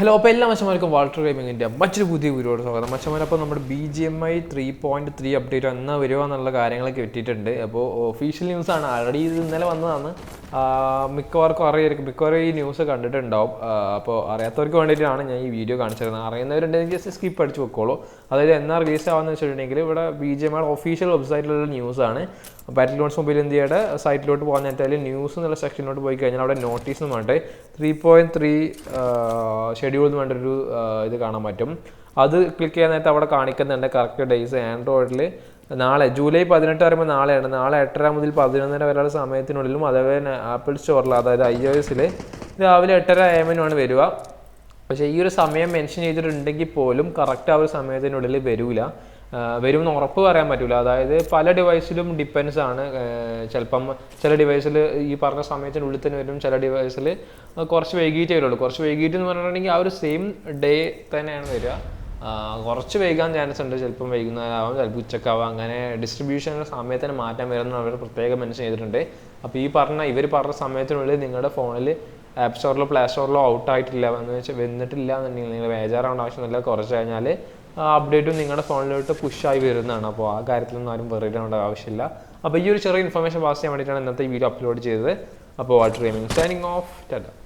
Hello അപ്പോൾ എല്ലാ മച്ചന്മാർക്കും Walter ഗെയിമിങ്ങിന്റെ മറ്റൊരു പുതിയ വീഡിയോട് സ്വാഗതം. മച്ചന്മാർ അപ്പോൾ നമ്മുടെ B G M I three point three update എന്നാ വരുക എന്നുള്ള കാര്യങ്ങളൊക്കെ എത്തിയിട്ടുണ്ട് അപ്പോൾ ഒഫീഷ്യൽ ന്യൂസ് ആണ്. ആൾറെഡി ഇത് ഇന്നലെ വന്നതാണ്. മിക്കവാർക്കും മിക്കവർക്കും അറിയായിരിക്കും. മിക്കവാറും ഈ ന്യൂസ് കണ്ടിട്ടുണ്ടാവും. അപ്പോൾ അറിയാത്തവർക്ക് വേണ്ടിയിട്ടാണ് ഞാൻ ഈ വീഡിയോ കാണിച്ചിരുന്നത്. അറിയുന്നവരുണ്ടെങ്കിൽ ജസ്റ്റ് സ്കിപ്പ് അടിച്ച് വെക്കോളൂ. അതായത് എന്നാ റിലീസ് ആവാന്ന് വെച്ചിട്ടുണ്ടെങ്കിൽ ഇവിടെ ബി ജി എം ഐയുടെ ഒഫീഷ്യൽ വെബ്സൈറ്റിലുള്ള ന്യൂസാണ് ബാറ്റിൽ ലോൺസ് മൊബൈൽ ഇന്ത്യയുടെ സൈറ്റിലോട്ട് പോകാൻ നേരത്തെ ന്യൂസ് എന്നുള്ള സെക്ഷനിലോട്ട് പോയി കഴിഞ്ഞാൽ അവിടെ നോട്ടീസ് എന്ന് പറഞ്ഞിട്ട് ത്രീ പോയിന്റ് ത്രീ ഷെഡ്യൂൾ എന്ന് പറഞ്ഞിട്ടൊരു ഇത് കാണാൻ പറ്റും. അത് ക്ലിക്ക് ചെയ്യാൻ നേരത്തെ അവിടെ കാണിക്കുന്നുണ്ട് കറക്റ്റ് ഡേയ്സ് ആൻഡ്രോയിഡിൽ നാളെ ജൂലൈ പതിനെട്ട് പറയുമ്പോൾ നാളെയാണ്. നാളെ എട്ടര മുതൽ പതിനൊന്നര വരെയുള്ള സമയത്തിനുള്ളിലും അതേപോലെ ആപ്പിൾ സ്റ്റോറിൽ അതായത് ഐ ഒ എസിൽ രാവിലെ എട്ടര എമ്മിനുമാണ് വരിക. പക്ഷേ ഈ ഒരു സമയം മെൻഷൻ ചെയ്തിട്ടുണ്ടെങ്കിൽ പോലും കറക്റ്റ് ആ ഒരു സമയത്തിനുള്ളിൽ വരൂല. വരും എന്ന് ഉറപ്പ് പറയാൻ പറ്റില്ല അതായത് പല ഡിവൈസിലും ഡിപ്പെൻസ് ആണ്. ചിലപ്പം ചില ഡിവൈസിൽ ഈ പറഞ്ഞ സമയത്തിനുള്ളിൽ തന്നെ വരും. ചില ഡിവൈസിൽ കുറച്ച് വൈകിട്ടേ വരുള്ളൂ. കുറച്ച് വൈകിട്ട് എന്ന് പറഞ്ഞിട്ടുണ്ടെങ്കിൽ ആ ഒരു സെയിം ഡേ തന്നെയാണ് വരിക. കുറച്ച് വൈകാൻ ചാൻസ് ഉണ്ട്. ചിലപ്പം വൈകുന്നേരമാവാം ചിലപ്പോൾ ഉച്ചക്കാവാം. അങ്ങനെ ഡിസ്ട്രിബ്യൂഷന്റെ സമയത്തിന് മാറ്റം വരുന്ന അവർ പ്രത്യേകം മെൻഷൻ ചെയ്തിട്ടുണ്ട്. അപ്പോൾ ഈ പറഞ്ഞ ഇവർ പറഞ്ഞ സമയത്തിനുള്ളിൽ നിങ്ങളുടെ ഫോണിൽ ആപ്പ് സ്റ്റോറിലോ പ്ലേ സ്റ്റോറിലോ ഔട്ട് ആയിട്ടില്ല. എന്ന് വെച്ചാൽ വന്നിട്ടില്ല എന്നുണ്ടെങ്കിൽ നിങ്ങൾ ബേജാറാവേണ്ട ആവശ്യമൊന്നുമില്ല. കുറച്ച് കഴിഞ്ഞാൽ അപ്ഡേറ്റും നിങ്ങളുടെ ഫോണിലോട്ട് പുഷായി വരുന്നതാണ്. അപ്പോൾ ആ കാര്യത്തിലൊന്നും ആരും വെറുതെ ആവശ്യമില്ല. അപ്പോൾ ഈ ഒരു ചെറിയ ഇൻഫർമേഷൻ പാസ് ചെയ്യാൻ വേണ്ടിയിട്ടാണ് ഇന്നത്തെ വീഡിയോ അപ്ലോഡ് ചെയ്തത്. അപ്പോൾ water gaming signing off Tata